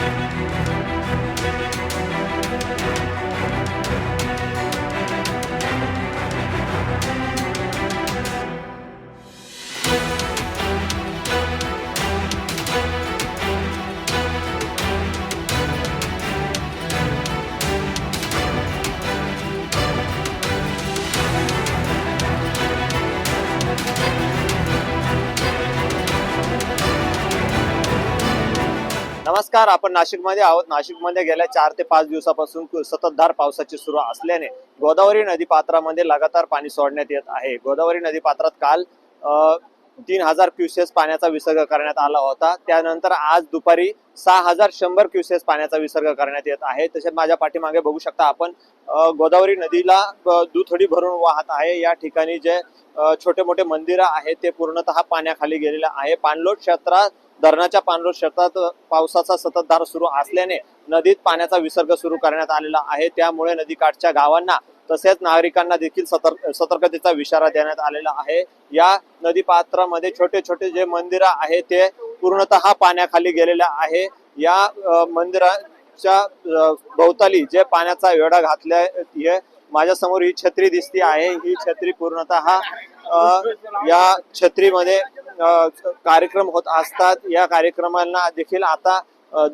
Música नमस्कार आपण नाशिकमध्ये आहोत. नाशिकमध्ये गेल्या चार ते पाच दिवसापासून सततधार पावसाची सुरू असल्याने गोदावरी नदी पात्रामध्ये लगातार पाणी सोडण्यात येत आहे. गोदावरी नदी पात्रात काल तीन हजार क्युसेस पाण्याचा विसर्ग करण्यात आला होता. त्यानंतर आज दुपारी सहा हजार शंभर क्युसेस पाण्याचा विसर्ग करण्यात येत आहे. तसेच माझ्या पाठीमागे बघू शकता आपण गोदावरी नदीला दुथडी भरून वाहत आहे. या ठिकाणी जे छोटे मोठे मंदिरं आहेत ते पूर्णतः पाण्याखाली गेलेलं आहे. पाणलोट क्षेत्रात धरणाच्या पाणलोट क्षेत्रात पावसाचा सततधार सुरू असल्याने नदीत पाण्याचा विसर्ग सुरू करण्यात आलेला आहे. त्यामुळे नदीकाठच्या गावांना तसेच नागरिकांना देखील सतर्क सतर्कतेचा इशारा देण्यात आलेला आहे. या नदी पात्रामध्ये छोटे छोटे जे मंदिर आहे ते पूर्णतः पाण्याखाली गेलेले आहे. या मंदिराच्या भोवताली जे पाण्याचा वेढा घातल्या हे माझ्यासमोर ही छत्री दिसती आहे. ही छत्री पूर्णतः या छत्रीमध्ये कार्यक्रम होत असतात. या कार्यक्रमांना देखील आता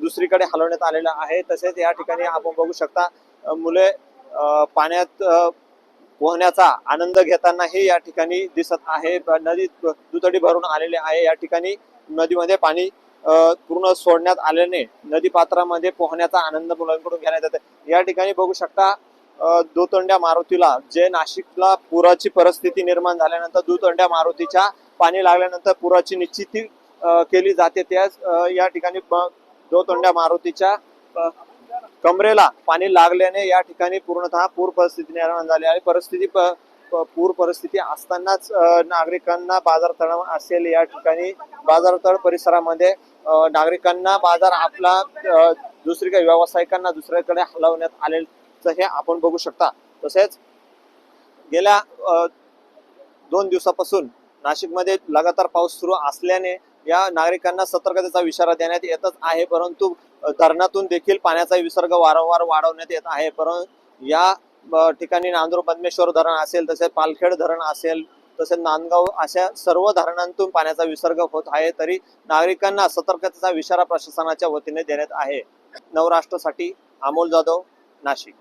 दुसरीकडे हलवण्यात आलेलं आहे. तसेच या ठिकाणी आपण बघू शकता मुले अ, पाण्यात पोहण्याचा आनंद घेतानाही या ठिकाणी दिसत आहे. नदीत दुतडी भरून आलेले आहे. या ठिकाणी नदीमध्ये पाणी अ, पूर्ण सोडण्यात आल्याने नदी पात्रामध्ये पोहण्याचा आनंद मुलांकडून घेण्यात येते. या ठिकाणी बघू शकता दुतोंड्या मारुतीला. जे नाशिकला पुराची परिस्थिती निर्माण झाल्यानंतर दुतोंड्या मारुतीच्या पाणी लागल्यानंतर पुराची निश्चिती केली जाते. त्याच या ठिकाणी ब- मारुतीच्या कमरेला पाणी लागल्याने या ठिकाणी पूर्णतः पूर परिस्थिती निर्माण झाली आहे. परिस्थिती पूर परिस्थिती असतानाच नागरिकांना बाजारतळ असेल या ठिकाणी. बाजारतळ परिसरामध्ये नागरिकांना बाजार आपला दुसरीकडे दुसरी व्यावसायिकांना दुसऱ्याकडे हलवण्यात आले आलेलं हे आपण बघू शकता. तसेच गेल्या दोन दिवसापासून नाशिकमध्ये लगातार पाऊस सुरू असल्याने या नागरिकांना सतर्कतेचा इशारा देण्यात येतच आहे. परंतु धरणातून देखील पाण्याचा विसर्ग वारंवार वाढवण्यात येत आहे. परंतु या ठिकाणी नांदूर पद्मेश्वर धरण असेल तसेच पालखेड धरण असेल तसेच नांदगाव अशा सर्व धरणांतून पाण्याचा विसर्ग होत आहे तरी नागरिकांना सतर्कतेचा इशारा प्रशासनाच्या वतीने देण्यात आहे. नवराष्ट्रासाठी अमोल जाधव नाशिक.